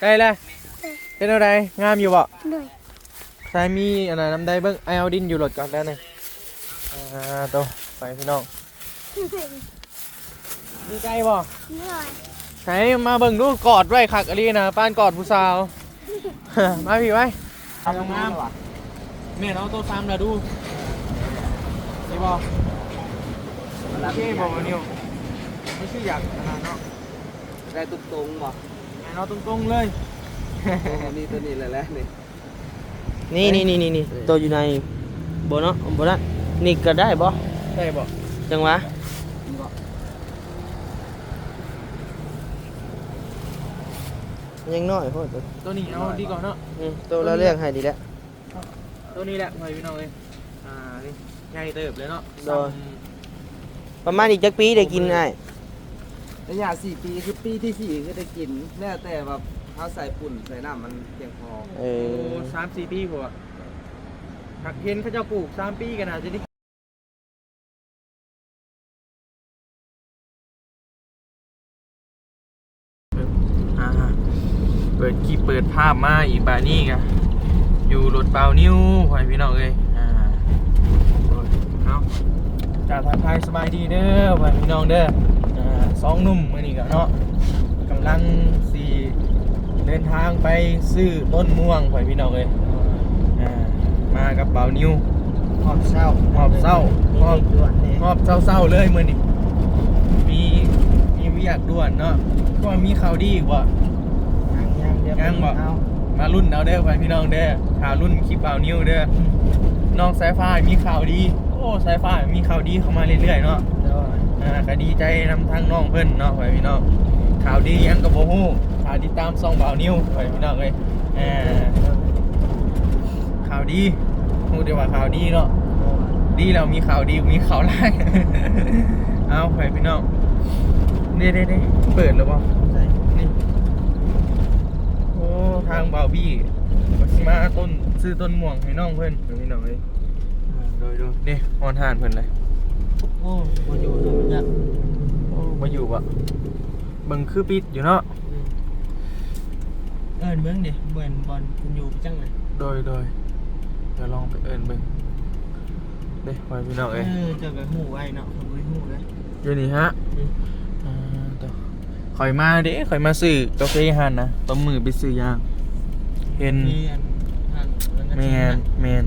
ได้เลยเป็นอะไรงามอยู่บ่เลยใช้มีอันนั้นน้ำได้เบิ่งไอเอาดินอยู่รถก่อนได้วหนึงอ่าโตไปพี่น้องดีใจบ่เลยใช้มาเบิ่งดูกอดไว้คักอลีนะป้านกอดผู้สาว มาพี่ไว้ทำงามแม่เราโตซ้ำแล้วดูนี่บ่โอเคบ่วันนี้ไม่ใช่อยากขนาดเนาะได้ตุ้งตรงบ่แม่ เราตรงๆเลย นี่ตัวนี้แหละแหละนี่ นี่นี่นี่นี่นี่ตัวอยู่ในบนเนาะบนนั้นนี่ก็ได้บ่ได้บ่จังหวะยังน้อยโพดตัวนี้เอาดีก่อนเนาะ อืมตัวเราเรียกให้ดีแล้ว ตัวนี้แหละไปพี่น้องเลยอ่านี่ใหญ่เติบเลยเนาะโดยประมาณอีกจักปีได้กินไอ้ ระยะสี่ปีคือปีที่สี่ก็ได้กินแล้วแต่แบบเขาใส่ปุ่นใส่น้ำมันเพียงพอเอโอ้อสามสี่ปีพอหักเห็นเขาเจ้าปลูกสามปีกันนะจะได้อ่าเปิดคลิปเปิดภาพมาอีกบานี่กะอยู่รถเบานิ้วไว้พี่น้องเลยอ่าโอ้ยเอาจากทางไทายสบายดีเด้อไว้พี่น้องเด้ออ่า สองหนุ่มมื่อนี้กันเนาะกำลังสี่เดินทางไปซื้อต้นม่วงไว้พี่น้องเลยอ่ามากับเบานิ้วหอบเศร้าหอบเศร้าหอบด่วนนี่งอบเศร้าๆเลยมื่อนี้มีมีวิอยากด่วนเนาะก็มีข่าวดีอีกว่ายังยังเดี๋ยวยังบ่เอามารุ่นเอาเด้อไปพี่น้องเด้อข่าวรุ่นคลิปเบานิ้วเด้อน้องสายฟ้ามีข่าวดี โอ้สายฟ้ามีข่าวดีเข้ามาเรื่อยๆเนาะเดี๋ยว อ่าก็ดีใจนำทางน้องเพิ่นเนาะไปพี่น้องข่าวดียังกับโบฮู้ข่าวติดตามซองเบานิ้วไปพี่น้องเลยอ่าข่าวดีพูดดีว่าข่าวดีเนาะดีแล้วมีข่าวดีมีข่าวร้ายเอาไปพี่น้องเด้เด้เด้เปิดแล้วเปล่าใส่นี่โอ้ทางเบาบี้ว่าสิมาต้นซื้อต้นม่วงให้น้องเพิ่นไปพี่น้องเลยโดยโดยนี่ฮอนทานเพิ่นเลยโอ้บ่อยู่ดูมันยากโอ้ มาอยู่อะเบิ่งคือปิดอยู่เนาะเอิ้นเบิ่งดิเหมือนบอลคุณอยู่จังเลยโดยโดยเดี๋ยวลองไปเอิญเบิ่งเด้ไว้พี่น้องเอเอ้ยอเจอกับหูไว้เนาะผมไม่หูเลยอยู่นี่ฮะอืมอ่าต่อข่อยมาเด้ข่อยมาซื้อกาแฟหันนะต้มมือไปซื้อยางเห็นมีอันทางแล้วก็แมนแมน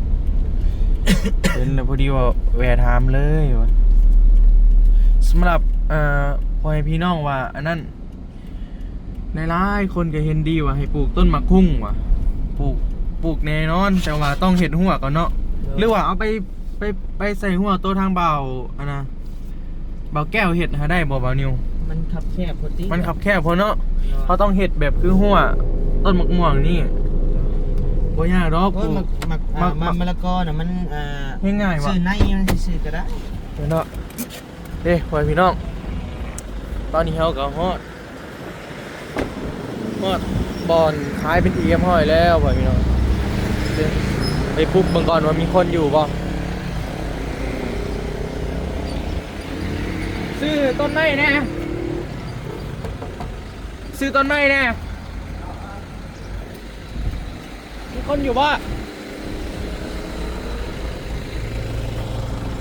เห็นแล้วพอดีว่าแวะถามเลยวะสำหรับอ่า พ่อให้พี่น้องว่า อันนั้นในหลายๆคนก็เห็นดีว่าให้ปลูกต้นมะคุ้งว่ะปลูกปลูกแน่นอน แต่ว่าต้องเห็ดหัวก่อนเนาะหรือว่าเอาไปไปไปใส่หัวตัวทางเบาอันนะเบาแก้วเห็ดหาได้บ่เบานิว มันขับแคบพอดีมันขับแคบเพราะเนาะเขาต้องเห็ดแบบคือหัวต้นมะม่วงนี่บ่ยากดอกเพปราะลูมักกมักอ่ามักมันมะละกอน่ะมันอ่าง่ายๆว่ะซื้อในมันสิซื้อก็ได้เดี๋ยวเนาะเด้พ่อพี่น้อง ตอนนี้เขาก็ฮอดฮอดบอลขายเป็นทีมห้อยแล้วพ่อพี่น้องเดี๋ยวไปปุ๊บเบิ่งก่อนว่ามีคนอยู่บ่ซื้อต้นไม้แน่ซื้อต้นไม้แน่มีคนอยู่บ่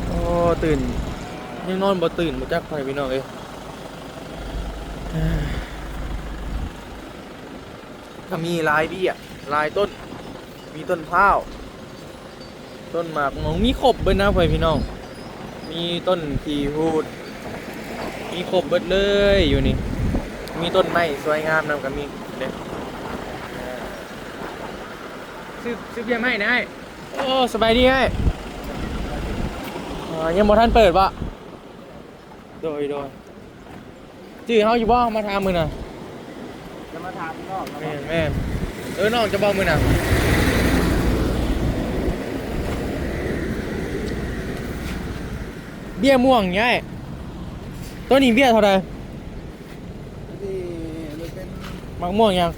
โอ้ตื่นยังนอนบ่ตื่นบ่จักพ่อพี่น้องเอ้ย ก็มีลายเบี้ยหลายต้น มีต้นพร้าว ต้นหมากงงมีครบเบิดนะเพื่อนพี่น้อง มีต้นขีหูด มีครบเบิดเลยอยู่นี่ มีต้นไม้สวยงามนำกับมีเด็ซื้อซื้อเบี้ยไม้นะไอ้โอ้สบายดีไอ้ยังบ่ทันเปิดปะโดยโดย จื้อเฮาอยู่บ่มาทำมือน่ะจะมาถามพี่น้องแม่นแม่นเออน้องจะบอกมือน่ะเบี้ยม่วงไงตัวนี้เบี้ยเท่าไหรที่มันเป็นมักม่วงยัง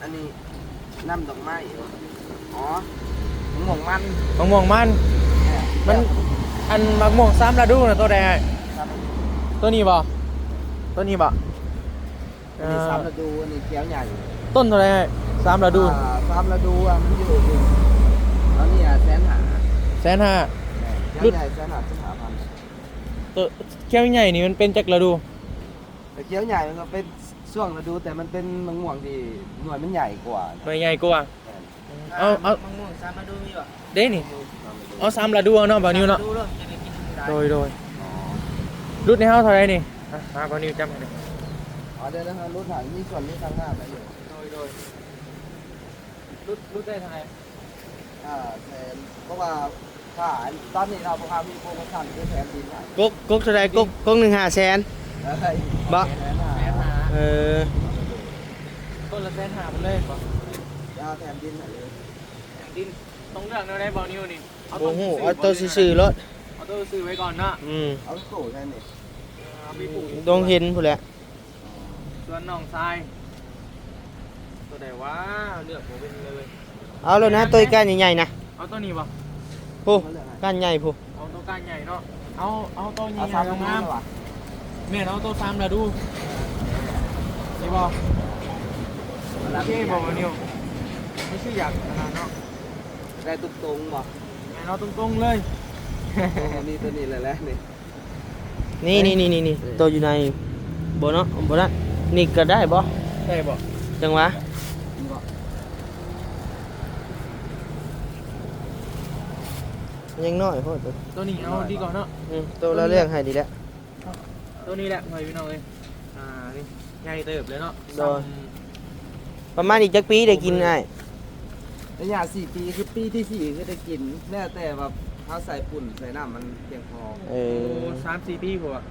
อันนี้น้ำดอกไม้อ๋อหมวงมันมักม่วงมัน มันอันมักม่วงซ้ำระดูนะตัวใดไอ้ ตัวนี้บ่ตัวนี้บ่อันนี้สามฤดูอันนี้เขียวใหญ่ต้นเท่าไหรสามฤดูอ่าสามฤดูอะมันอยู่อยู่แล้วนี่อะแสนหาแสนห้าเขียวรุ่นใหญ่แสนหาแสนหาพันตัวแก้วใหญ่นี่มันเป็นจักฤดู แต่เขียวใหญ่มันก็เป็นช่วงฤดูแต่มันเป็นมะม่วงที่หน่วยมันใหญ่กว่าหน่วยใหญ่กว่า เอา เอามะม่วงสามมาดูมีบ่เด้นี่ เอาสามฤดูเอาเนาะบ่าวนิวเนาะดูเด้อจะได้กินได้โดยโดย รุ่นในเฮาเท่าไหรนี่อะมาบ่าวนิวจำให้หน่อยอ๋อเดี๋ยวนะครับรถถังมีส่วนมีทางหน้าไปอยู่โดยโดยรุ่นรุ่นได้เท่าไหรอ่าแทนเพราะว่าถ้าตอนนี้เราพามีโปรโมชั่นคือแถมดินให้กกกกเท่าใดกกกกหนึ่งห้าแสนเอ้ยบ่แสนหาแสนห้าเออต้นละแสนห้าหมดเลยบ่จะเอาแถมดินให้เลยดินต้องเลือกแนวไหนบ่าวนิวนี่เอาโอ้โหซื้เอาตัวซื่อๆรถเอา ตัวซื้อไว้ก่อนเนาะอืมเอาโซ่แทนนี่เอาไปปลูกดงเห็นพุ่นแหละส่วนน้องทรายตัวใดวะเลือกผมเป็นเลยเอาแล้วนะตัวก้านใหญ่ๆนะเอาตัวนี้บ่ผู้มาเลือกให้ก้านใหญ่ผู้เอาตัวก้านใหญ่เนาะเอาเอาตัวใหญ่เอาสามฤดูงามดีกว่าแม่นเอาตัวสามละดูนี่บ่โอเคบ่บ่นิวไม่ใช่อยากขนาดเนาะได้ตุ๊กตรงบ่แม่นเอาตรงๆเลย ตัวนี้ตัวนี้เลยแหละนี่นี่นี่นี่นี่นี่ตัวอยู่ในบ่เนาะบ่นะนี่ก็ได้บ่ได้บ่จังหวะนี่บ่ยังน้อยพอตัวตัวนี้เอาดีก่อนเนาะอืมตัวละเรื่องให้ดีแล้วตัวนี้แหละพ่อพี่น้องเอ้ยอ่านี่ใหญ่เติบเลยเนาะโดยประมาณอีกจักปีได้กินได้ระยะสี่ปีคือปีที่สี่คือได้กินแล้วแต่แบบ เขาใส่ปุ่นใส่น้ำมันเพียงพอเอโอ้อสามสี่ปีผมอะ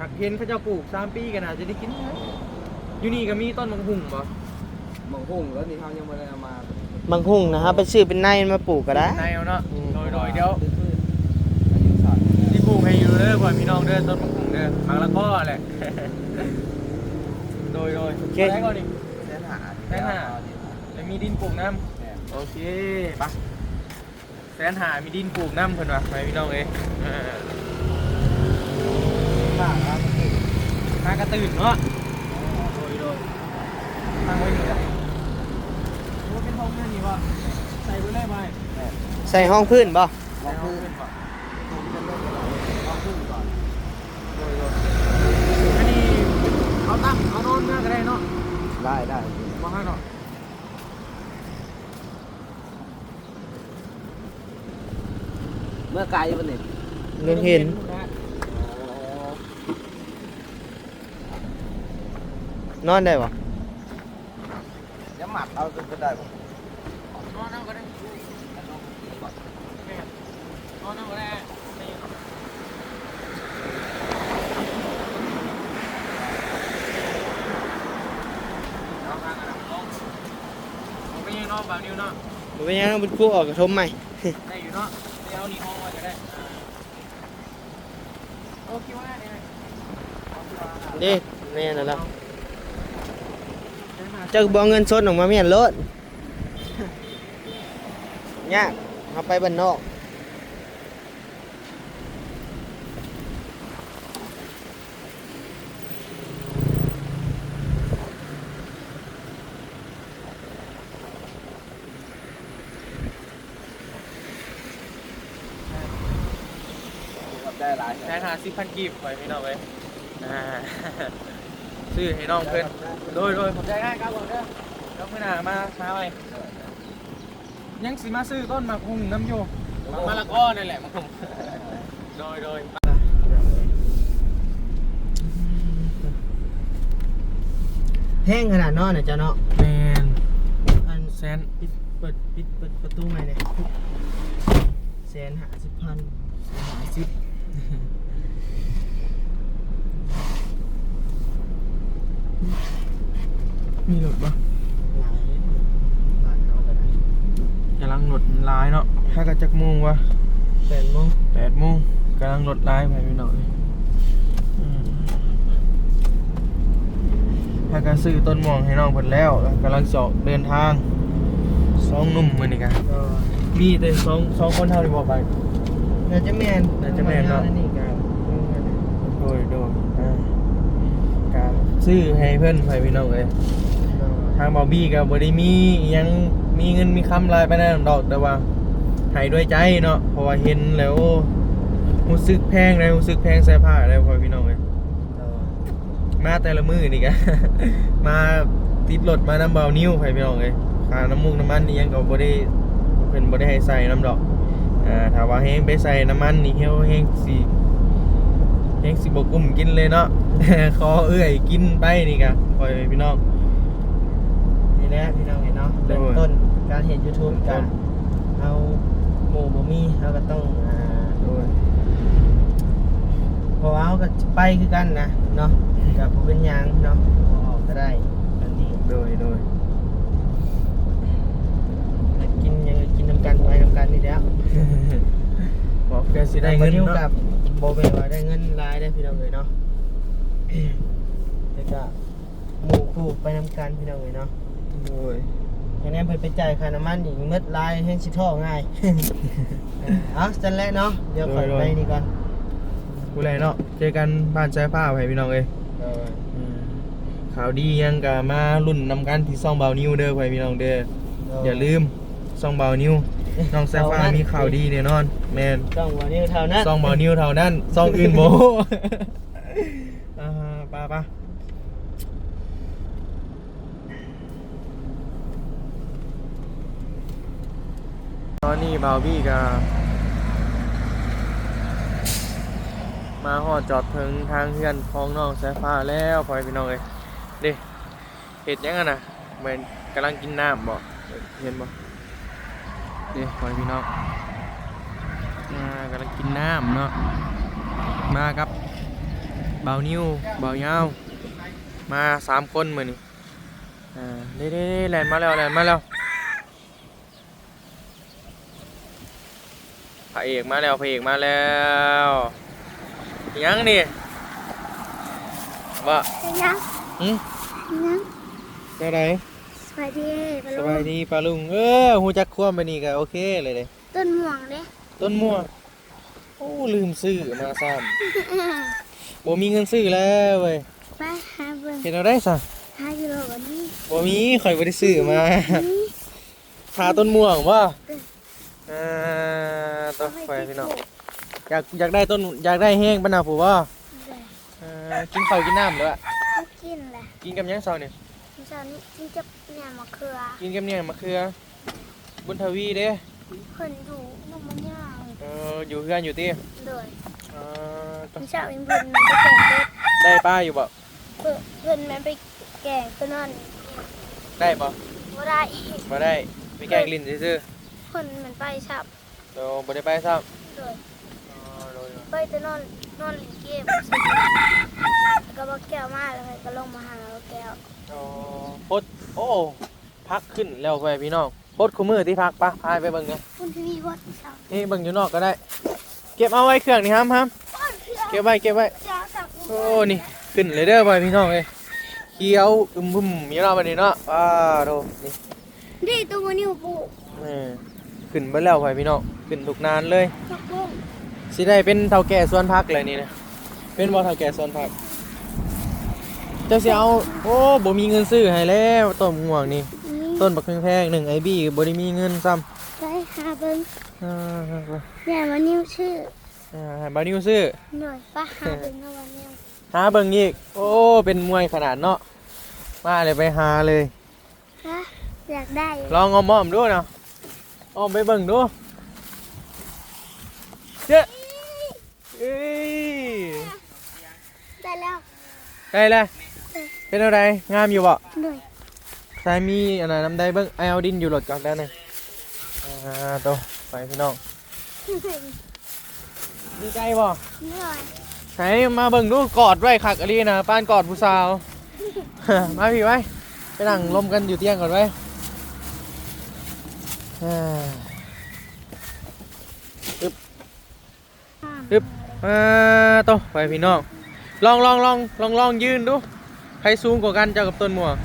หักเห็นเขาเจ้าปลูกสามปีกันอาจจะได้กินนะอยู่นี่ก็มีต้นมังหุงบ่มองหุ่งแล้วนี่เขายังไม่ได้เอามาบางหุ่งนะครับไปซื้อเป็นในมาปลูกก็ได้ ในเอาเนาะอืม โดยโดยเดี๋ยวอายุสัตว์นี่ปลูกให้อยู่เด้อพ่อพี่น้องเด้อต้นมังหุงเด้อมังละก็แหละ โดยโดยได้ก่อนดิ แสนหาแสนห้า แล้วมีดินปลูกน้ำ โอเคปะแส นหามีดินปลูกน้ำเพิ่นว่ะไปพี่น้องเอ้ยเออข้างครับหากระตื่นเนาะโดยโดยตั้งไว้นี่แหละโอ้เป็นห้องนั่นนี่วะใส่ไว้เลยไปใส่ห้องพื้นบ่ลองพื้นตูมกันเริ่มกันลองพื้นก่อนอันนี้เอาตั้งเอานอนเมื่อก็ได้เนาะได้ได้มาให้เนาะ เมื่อไกลมันนี่เงินเห็นนอนได้บ่จะหมัดเอาก็ได้ผมนอนเอาก็ได้นอนเอาก็ได้เอาทางกันเอาเอาไปยังเนาะบ่าวนิวเนาะบ่เป็นหยังเป็นคู่ออกกระทมใหม่ได้อยู่เนาะ เดี๋ยวเอานี่ห้อนก็ได้โอคิดว่าเนี่ยเด้แม่นั่นล่ะเจ้าบ่เอาเงินสดออกมาไมียนรถยากเอาไปบ้านนอก ได้หลาย แสนหาสิบพันกีบไปพี่น้องเลยอ่าซื้อให้น้องเพื่อนโดยโดยผมใจง่ายครับผมเด้อแล้วเมื่อหน้ามาช้าไปยังสิมาซื้อต้นหมากหุงน้ำโยมะละกอนั่นแหละหมากหุงโดยโดยแห้งขนาดนอนน่ะเจ้าเนาะแมนอันแสนปิดเปิดปิดเปิดประตูใหม่เนี่ยแสนหาสิบพันหาสิบ มีหลุดปะหลายบาทเขาก็ได้กำลังหลุดลายเนาะถ้ากระจักโมงวะแปดโมงแปดโมงกำลังหลุดลายไปพี่น้องเลยอืมถ้ากระซื้อต้นม่วงให้น้องเพิ่นแล้วแล้วกำลังสอกเดินทางสองหนุ่มมือนี่กันก็มีแต่สองสองคนเท่าที่บอกไปน่าจะแมนน่าจะแม่นเนาะนี่กันโดยโดยอ่ากาซื้อให้เพิ่นไปพี่น้องเลย ทางบอบบี้ก็บ่ได้มีอิหยังมีเงินมีคำลายไปนั่นดอกแต่ว่าให้ด้วยใจเนาะเพราะว่าเห็นแล้วรู้สึกแพงเลยรู้สึกแพงเสื้อผ้าเลยพ่อพี่น้องเลยมาแต่ละมือนี่กะมาติดรถมาน้ำเบานิ้วไปพี่น้องเลยค่าน้ำมูกน้ำมันนี่ยังก็บ่ได้เพิ่นบ่ได้ให้ใส่น้ำดอกอ่าถ้าว่าแห้งไปใส่น้ำมันนี่เฮาแห้งสิแห้งสิบ่กุ้มกินเลยเนาะขอเอื้อยกินไปนี่กะปล่อยพี่น้อง นี่แหละพี่น้องเห็นเนาะโดเริ่ยมต้นการเห็น YouTube เริ่กัมนต้นเอาหมู่บ่มีเราก็ต้องอ่าโดยพอเอาก็ไปคือกันนะเนาะกับบ่เป็นหยังเนาะบ่ออกก็ได้อันนี้โดยโดยแล้วกินหยังก็กินนํกันไปนํกันนี่แหล้ว บอกแกสิได้เงินแล้วเนาะกับบ่แม่นว่าได้เงินหลายได้อพี่น้องเอ้ยเนาะแล้วก็หมู่คู่ไปนํกันพี่น้องเอ้ยเนาะ โดยอย่างนี้เพิ่นไปจ่ายค่าน้ำมันอีกมืดลายให้สิท่อง่ายเออเอาจันแรกเนาะเดี๋ยวขอไปนี่ก่อนกูแลเนาะเจอกันบ้านใจผ้าไปพี่น้องเอ้ยเออข่าวดียังกะมารุ่นนำกันที่ซ่องเบานิวเด้อไปพี่น้องเด้ออย่าลืมซ่องเบานิวน้องแซฟ้ามีข่าวดีแน่นอนแมนต้องวันนี้เท่านั้นซ่องเบานิวเท่านั้นซ่องอื่นโบอ่าไป้าป้า ตอนนี้บาวบี้ก็มาหอดจอดถึงทางเพื่อนของน้องแซฟ้าแล้วพอยพี่น้องเลยเด้เห็ดยังไงนะเหมือนกำลังกินน้ำบ่เห็นบ่เด้พอยพี่น้องอ่ากำลังกินน้ำเนาะมากับเบานิ้วเบายาวมาสามคนมือนนี่อ่าเด้เด้เด้แลนมาแล้วแลนมาแล้ว พระเอกมาแล้วพระเอกมาแล้วยังนี่ว่าเป็นยังหืมเป็นยังเจ้าใดสวัสดีปสลาบายลูกดีปลาลุงเออหูจักควมไปนี่ก็โอเคเลยเลยต้นม่วงเด้ต้นมั่วโอ้ลืมซื้อมาซ้ำบ่มีเงินซื้อแล้วเว้ยไปหาเบิ่งเห็นเอาได้ซะหาอยู่โลกวันนี้บ่มีข่อยบ่ได้ซื้อมานี่หาต้นม่วงบ่อ่า ต้นไฟพี่น้องอยากอยากได้ต้นอยากได้แห้งปะนะผู้บ่เดี๋ยวอ่ากินข้าวกินน้ำแล้วอะเขากินแหละกินกับหยังเช้านี่ฉันกินจับเนี่ยมะเขือกินกับเนี่ยมะเขือ บุญทวีเด้เพิ่นอยู่นมมันย่างเอออยู่เฮือนอยู่ติโดยอ่าต้มันนเช้าเองเพิ่นมันไปแกงเด็ดได้ป้าอยู่บ่เพิ่นเพิ่นมันไปแกงตัวนั้นได้บ่บ่ได้บ่ได้ไปแกล้งลิ้นซื่อเพิ่นมันไปชับ ๆเราบ่ได้ไปซ้ำโดยอ๋อโดยไปตัวนอนนอนเล่นเกมแล้วก็บ่แก้วมาแล้วเพิ่นก็ลงมาหาบ่แก้วอ๋อพดโอ้พักขึ้นแล้วไปพี่น้องพดคู่มือที่พักปะพายไปเบิ่งเนี่ยคุณทีวีวัดเช้านี่เบิ่งอยู่นอกก็ได้ เก็บเอาไว้เครื่องนี่ครับครับป้อนเพื่อเก็บไว้เก็บไว้เช้าสักโอ้นี่ขึ้นเลยเด้อไปพี่น้องเอ้ยเขียวอึมพึ่มมีเราบัดนี้เนาะว้าโดนี่นี่ตัวนิ้วปูเออ ขึ้นไปแล้วไปพี่น้องขึ้นทุกนานเลยตกลงสิได้เป็นเท่าแก่สวนพักเลยนี่นะเป็นบ่เท่าแก่สวนพักเจ้าสิเอาโอ้บ่มีเงินซื้อให้แล้วต้นม่วงนี่นี่ต้นบักแพงๆหนึ่งไอบี้บ่ได้มีเงินซ้ำไปหาเบิ้งอ่าแม่มานิ้วชื่ออ่าให้บานิวซื้อ หน่อยไปหาเบิ้งเอาวันนี้หาเบิ่งอีก โอ้ เป็นมวยขนาดเนาะ มาเลยไปหาเลย ฮะอยากได้ลองอ้อมๆดูเนาะ อ้อมไปเบิ่งดูเจ้เอ้ยได้แล้วได้แล้วเป็นอะไรงามอยู่บ่หน่อยสายมีอันนั้นน้ำได้เบิ่งไอเอาดินอยู่รถก่อนแล้วหนึงอ่าโตไปพี่น้องดีใจบ่หน่อยไหนมาเบิ่งดูกอดไว้คักอลีนะป้านกอดผู้สาว มาพี่ไว้ไปนั่งลมกันอยู่เตียงก่อนไว้อ่า อึบอึบมาโตไปพี่น้อง ลองลองลองลองลองยืนดูใครสูงกว่ากันเจ้ากับต้นหมวก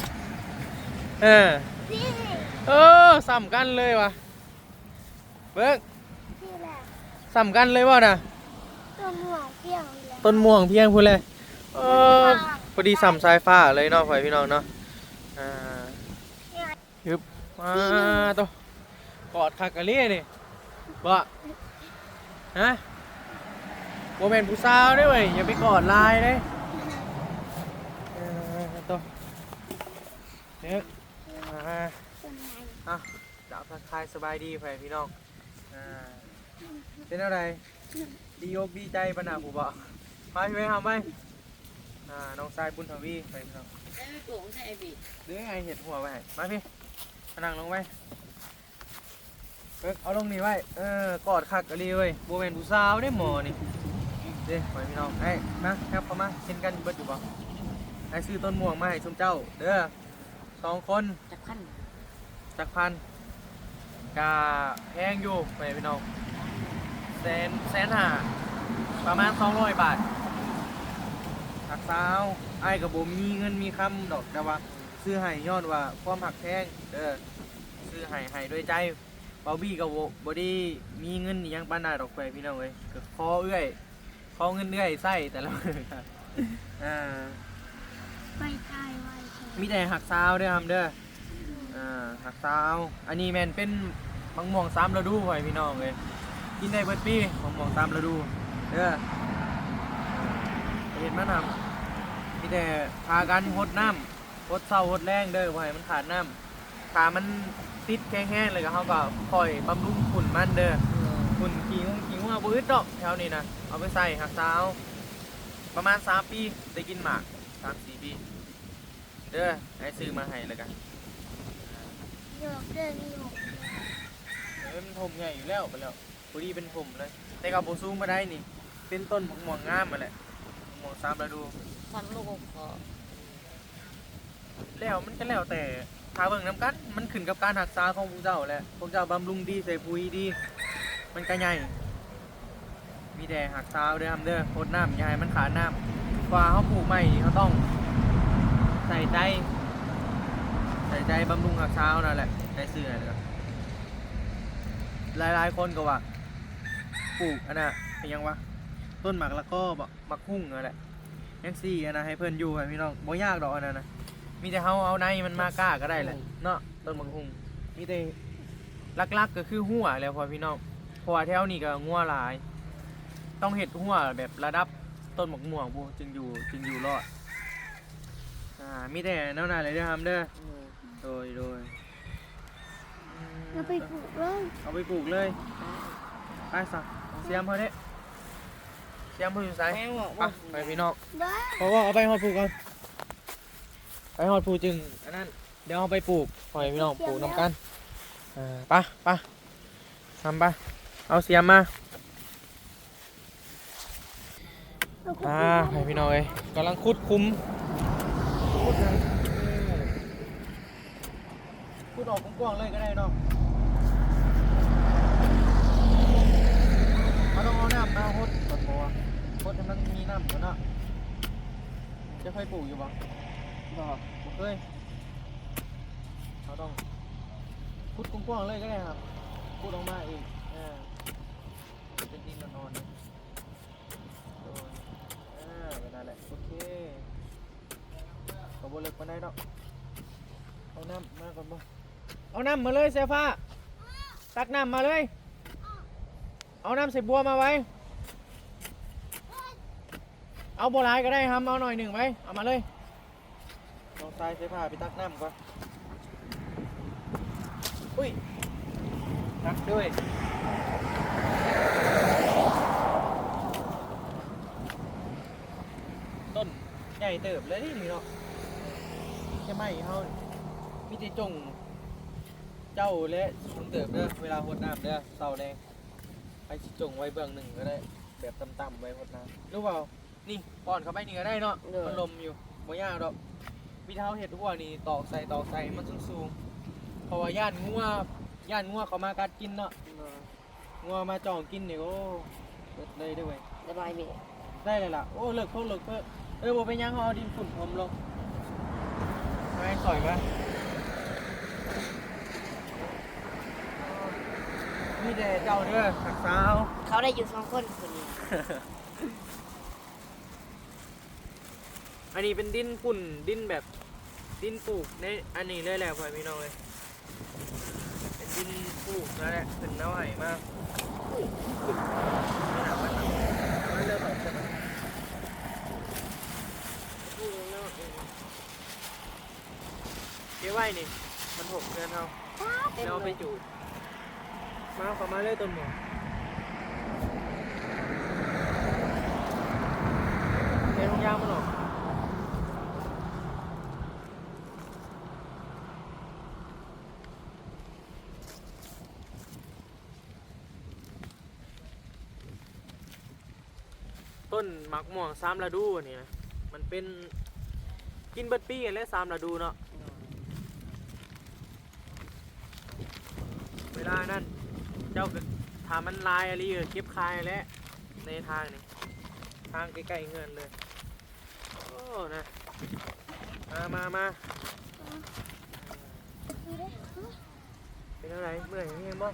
เออนี่เออซ้ำกันเลยวะเบิ่งนี่แหละซ้ำกันเลยวะนะตัวม่วงเปรี้ยวนี่แหละต้นม่วงเพียงพูดเลยเออพอดีสัมสายฟ้าเลยเนาะพ่อพี่น้องเนาะอ่าฮึบมาตัวก อดคักกะเลี่ยนี่บ่ฮะโมเมนผู้สาวเด้อเว้ยอย่าไปกอดลายเด้เออตัวเด็กมาเป็นไงอะจับทักทายสบายดีพ่อพี่น้องอ่าเป็นอะไรดีอกดีใจปะนะผู้บ่ไปไปทำไปอ่าน้องชายบุญทวีไปพี่น้องได้ไม่โกงใช่ไอ้บีเดี๋ยวไงเห็ดหัวไว้ให้มาพี่มานั่งลงไว้ เอิ้นเอาลงนี่ไว้ เออกอดคักกะลีเว้ยโบแมนผู้สาวได้หมอนี่เด้ไปพี่น้องไอ้ยมาครับเข้ามาเช่นกันเบิดอยู่บ่ไอ้ซื้อต้นม่วงมาให้ชุมเจ้า เด้อสองคนจักพันจักพันกาแพงอยู่ไปพี่น้องแสนแสนห้าประมาณสองร้อยบาทหักสาวไอ้ายกับผมมีเงินมีคำดอกแต่ว่าซื้อให้ย้อนว่าความหักแพงเด้อซื้อให้ให้ด้วยใจเบาบี้กับบ่ได้มีเงินอิหยังปานใดดอกไปพี่น้องเอ้ยก็ขอเอื้อยขอเงินเอื้อยใส่แต่ละมื้อครับอ่า ไปไกลไว้เถอะมีแต่หักซาวเด้อครับเด้อ อ่าหักซาว อันนี้แมนเป็นมะม่วงสามฤดูไว้พี่น้องเลยกินได้เบิดปีมะม่วงสามฤดู เด้อเห็นมันทำมีแต่พากันหดน้ำหดเศร้าหดแรงเด้อบ่ให้มันขาดน้ำขามัน ติดแห้งๆเลยก็เขาก็คอยบำรุงฝุ่นมันเด้อฝุ่นขี้งขี้งัวบ่อึดดอกแถวนี้นะเอาไปใส่หักซาวประมาณสามปีได้กินหมากสามสี่ปีเด้อไอ้ซื้อมาให้แล้วกันหยอกเรื่องนี้หยอกเอ้ยมันถมใหญ่อยู่แล้วไปแล้วพอดีเป็นผมเลย แต่กับโบซูมมาได้นี่ เป็นต้นมะม่วงงามมาแหละมะม่วงสามฤดูฟังลูกขอแล้วมันก็แล้วแต่ ถ้าเบิ่งน้ำกันมันขึ้นกับการหักษาของพวกเจ้าแหละพวกเจ้าบำรุงดีใส่ปุ๋ยดี มันก็ใหญ่ มีแต่หักษาเด้อทำเด้อโคตรน้ำอย่าให้มันขาดน้ำกว่าเขาปลูกใหม่เขาต้อง ใส่ใจใส่ใจบำรุงหักษานั่นแหละได้ซื้อนั่นแหละหลายๆคนก็ว่าปลูกอันน่ะเป็นยังวะต้นหมากละก็บอกหมักหุ่งนั่นแหละยังซี่อันน่ะให้เพื่อนอยู่ให้พี่น้องบ่ยากดอกอันนั้นนะ มีแต่เฮาเอาในมันมากล้าก็ได้แหละเนาะต้นหมักหุ่งมีแต่ลักๆก็คือหัวแหล้วพอพี่น้องเพราะว่าแถวนี้ก็งัวหลาย ต้องเห็ดหัวแบบระดับต้นหมกม่วงพูจึงอยู่จึงอยู่รอดอ่ามีแต่แนวหนาเลยเด้อครับเด้อโดยโดยอืมเราไปปลูกเลยเอาไปปลูกเลยไปสักเสียมเขาเนี่ยเสียมเขาอยู่ไสแม่บอกไปว่าไปพี่น้องได้เพราะว่าเอาไปหอดปลูกก่อน ไปหอดปลูกจึงอันนั้นเดี๋ยวเอาไปปลูกปล่อยพี่น้องปลูกน้ำกันอ่าไปไปทำไปเอาเสียมมาอ่าให้พี่น้องเอ้ยกำลังคุดคุ้มคุดนะเออคุดออกกว้างๆเลยก็ได้เนาะเขาต้องเอาน้ำมาหดก่อนบัวหดให้มันมีน้ำก่อนเนาะจะเคยปลูกอยู่บ่ บ่บ่เคยเขาต้องขุดกว้างๆเลยก็ได้ครับขุดออกมาเองอ่าเป็นดินนอนๆโดยอ่าเป็นนั่นแหละโอเคก็บ่เลิกปานใดดอกเอาน้ำมาก่อนบ่เอาน้ำมาเลยเสียฟ้า ตักน้ำมาเลย เอาน้ำใส่บัวมาไว้ เอาโบราณก็ได้ครับ เอาหน่อยหนึ่งไว้ เอามาเลย ทรายใส่ผ้าไปตักน้ำก่อนอุ้ยตักด้วยต้นใหญ่เติบเลยนี่เนาะแค่ไม่เขามีแต่จง เจ้าและสูงเติบเด้อเวลาหดน้ำเด้อเสาแดงไปสิจงไว้เบื้องหนึ่งก็ได้ แบบต่ำๆไว้หดน้ำรู้เปล่านี่ป้อนเข้าไปนี่ก็ได้เนาะมันลมอยู่บ่ยากดอก วิธีเท้าเห็ดหัวนี่ตอกใส่ตอกใส่มันสูงๆเพราะว่าย่านงัวย่านงัวเขามากัดกินเนาะงัวมาจ่องกินนี่โอ้เบิดเลยเด้วยเวยสบายบีได้เลยล่ะโอ้เลิกพวกเลิกเพิ่เออบ่เป็นหยังเขาเอาดินฝุ่นพรมลงไม่สอยมามีแต่เจ้าเด้อหักสาว เขาได้อยู่สองคนคนนี้ ออันนี้เป็นดินฝุ่นดินแบบดินปลูกในอันนี้เลยแหละพ่อพี่น้องเลยเป็นดินปลูกแล้วแหละเป็นน้ำไหมากไม่หนักไม่หนักไม่เลิกแบบจะปลูกแล้วเองเก็บไว้นี่มันหกเดือนเท่าเต็มเราเอาเลไปยจูดมาขอมาเลยต้นหมอเททงยางมันหรอก ต้นหมักม่วงสามฤดูอันนี้นะมันเป็นกินเบิดปีกันเลยสามฤดูเนาะเวลานั้นเจ้าก็ถามมันลายอะไรเออเก็บคายแล้วในทางนี่ทางใกล้ๆเงินเลยโอ้นะมามามาเป็นอะไรเมื่อยเห็นบ่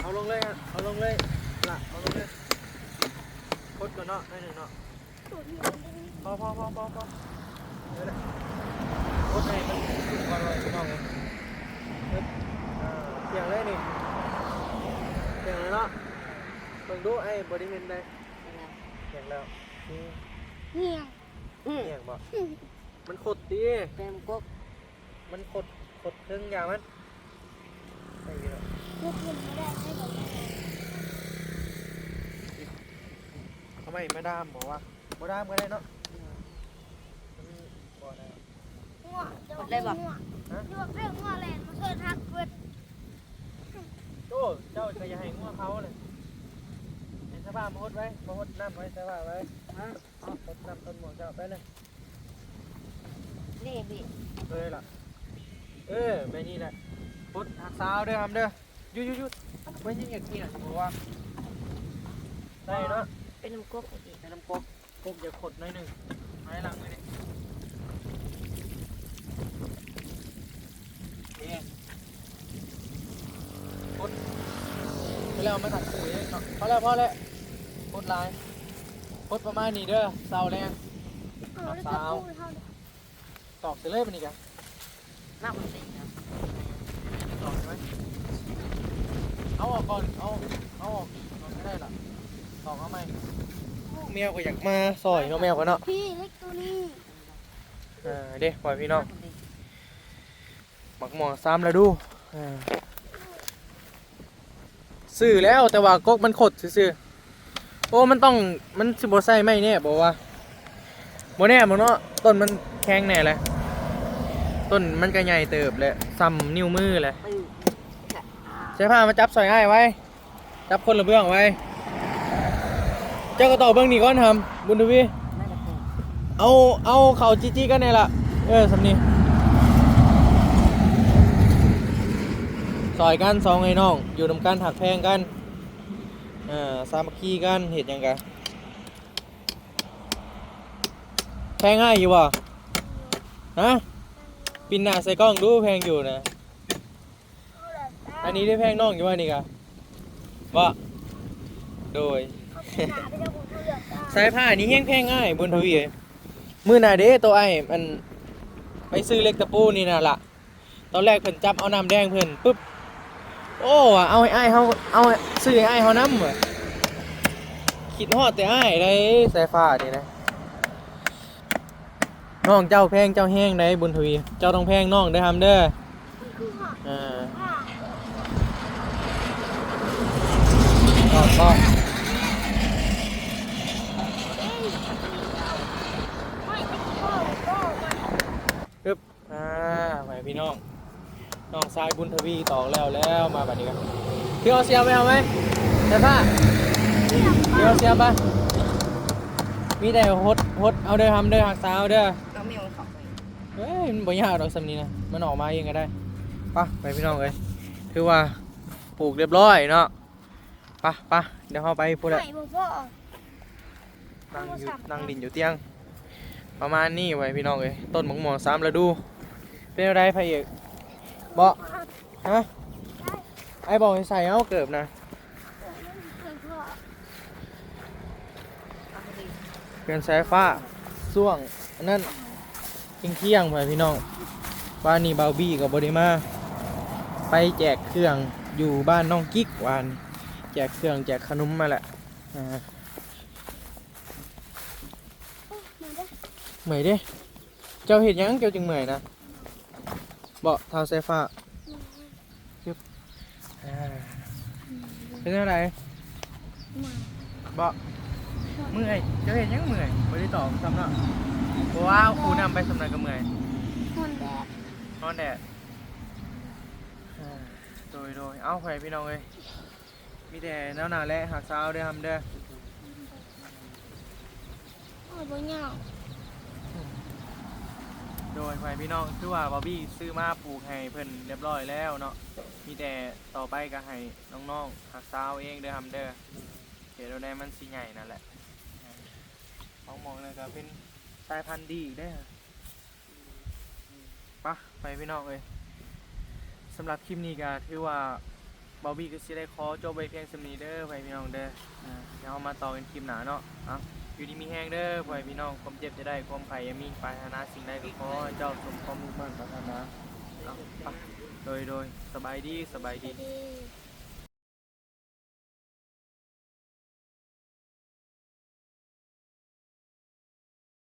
เอาลงเลยฮะเอาลงเลยละเอาลงเลย ดก่อนเนาะให้หนึ่งเนาะสูตรนี้พอพอพอพอพอเดี๋ยวนะพดให้มันสุกก่อนเลยพี่น้องเลยปึ๊บอ่าเสียงเลยนี่เสียงเลยเนาะเบิ่งดูไอ้บริเวณใดเสียงแล้วนี่เหี่ยงเสียงบ่มันขดดีเต็มกกมันขดขดเครึ่องยางมันใส่เยอะลูกขึ้นไม่ได้ให้ผมทำ ไมไม่ดามบอกว่าบ่ดามก็ได้เนาะมันบ่ได้ง่วงจะบอกง่วงจะบอกเรื่องง่วงแลนมาเชิญทักเกิดโอ้เจ้าก็อย่าให้งัวเขาเลยเห็นสภาพมาหดไว้มาหดน้ำไว้สภาพไว้ฮะเอาหดน้ำต้นหมวกเจ้าไปเลยนี่พี่เลยล่ะเออไปนี่แหละหดหักสาวเด้อทำเด้อหยุดหยุดหยุดไม่ใช่อย่างนี้นะบอกว่าได้เนาะ เป็นน้ำกกอีกใช้น้ำกกกกอย่าขดหน้อยหนึ่งไม้หลังเลยดินี่กดไปแล้วมาตัดปุ๋ยเนาะพอแล้วพอแล้วกดลายกดประมาณนี้เด้อเสาแรง เอาแล้วจะพูดเท่านี้ตอกเสร็จเลยมันอีกอะน้ำมันเต็มครับตอกใช่ไหมเอาออกก่อน เอา เอาออกก่อนก็ได้ล่ะ ตอกเอาไหมแมวก็อยากมาซอยเนาะแมวกันเนาะพี่เล็กตัวนี้เออเด้ปล่อยพี่น้องหมักหมอซ้ำแล้วดูเออซื้อแล้วแต่ว่ากกมันขดซื้อๆโอ้มันต้องมันสิบ่ใส่ไม่แน่บอกว่าบ่แน่บ่เนาะต้นมันแข็งแน่เลยต้นมันก็ใหญ่เติบเลยซ้ำนิ้วมือเลยปื้มค่ะอ่าใช้ผ้ามาจับใส่ง่ายไว้ จับคนละเบื้องไว้ เจ้าก็ต่อเบื้องนี้ก่อนทำบุญทวีเอาเอาเข่าจีจีกันเนี่ยละเออสำนีซอยกันสองไอ้น้อง อยู่นำกันถักแพงกันอ่าสามัคคีกันเห็ดยังกันแพงง่ายอยู่บ่ฮะปินหน้าใส่กล้องดูแพงอยู่นะเอาละอันนี้ได้แพงน้องอยู่ว่านี่กะว่าโดย เขาเป็นหนาไปเจ้าอกได้สายผ้านี้แห้งแพงง่ายบนทวีเมือหนาเด้ตัวไอ้มันไปซื้อเล็กตะปูนี่น่ะล่ะ ตอนแรกเพิ่นจับเอาน้ำแดงเพิ่นปุ๊บโอ้เอาให้อ้ายเฮาเอาซื้อให้อ้ายเฮานำว่ะคิดฮอดแต่อ้ายได้สายฟ้านี่นะน้องเจ้าแพงเจ้าแห้งได้บุญทวี เจ้าต้องแพงน้องได้ทำเด้อคือหอดอ่าผ้าก็ก็ เอ้ยไม่ติดพ่อก็มัน ปึ๊บอ่าไป พี่น้องน้องชายบุญทวีตอกแล้วแล้วมาแบบนี้ครับพี่เอาเสียไปเอาไหมเดี๋ยวผ้าพี่เอาเสียปะมีแต่ฮดฮดเอาเด้อทำเด้อหักสาวเด้อเราไม่เอาของไปเฮ้ยมันบ่ยากดอกสำนี้นะมันออกมาเองก็ได้ไปะไปพี่น้องเลยถือว่าปลูกเรียบร้อยเนาะปะปะเดี๋ยวเข้าไปพูดละไหนบ่พ่อนั่งอยู่นั่งดินอยู่เตียง ประมาณนี้ไว้พี่น้องเลยต้นหมกหมองสามฤดู เป็นอะไรพระเอกบอกฮะไอ้บอกให้ใส่เอาเกิบนะเพื่อนพ่อเอาไปดิเปลี่ยนสายฟ้าช่วงอันนั้นเที่ยงๆไปพี่น้องบ้านนี้เบาบี้กับบริมา ไปแจกเครื่องอยู่บ้านน้องกิ๊กวานแจกเครื่องแจกขนมมาแหละอ่าโอ้มาได้อเหมยเด้ เจ้าเห็ดยังเจ้าจึงเหมยนะ เบาะเท้าไซฟ้ายึบอ่าเป็นอะไรมาเบาะเมื่อยเจ้าเห็ดหยังเมื่อยไม่ได้ตอบสำนักเพราะว่าอูนำไปสำนักก็เมื่อยคนแดดนอนแดดอ่าโดยโดยเอ้าไปพี่น้องเลยมีแต่หนาวหนาและหักเช้าเด้อทำเด้อโอ้ยบ่เหงา โดยไปพี่น้องคือว่าบอบบี้ซื้อมาปลูกให้เพิ่นเรียบร้อยแล้วเนาะมีแต่ต่อไปก็ให้น้องๆหักเช้าเองเด้อทำเด้อเดี๋ยวเราได้มันสีใหญ่นั่นแหละมองมองเลยก็เป็นสายพันธุ์ดีอีกได้ปะไปพี่น้องเลยสำหรับคลิปนี้ก็ถือว่าบอบบี้ก็สิได้ขอจบไปเพียงสำนี้เด้อไปพี่น้องเด้อเดี๋ยวเรามาต่อกันคลิปหนาเนาะอะ อยู่ดีมีแห้งเด้อไปพี่น้องความเจ็บจะได้ความไข่ยามีปรารถนาสิ่งใดก็ขอให้เจ้าสมความมุ่งมั่นปรารถนาเอาไปโดยโดยสบายดีสบายดี ดี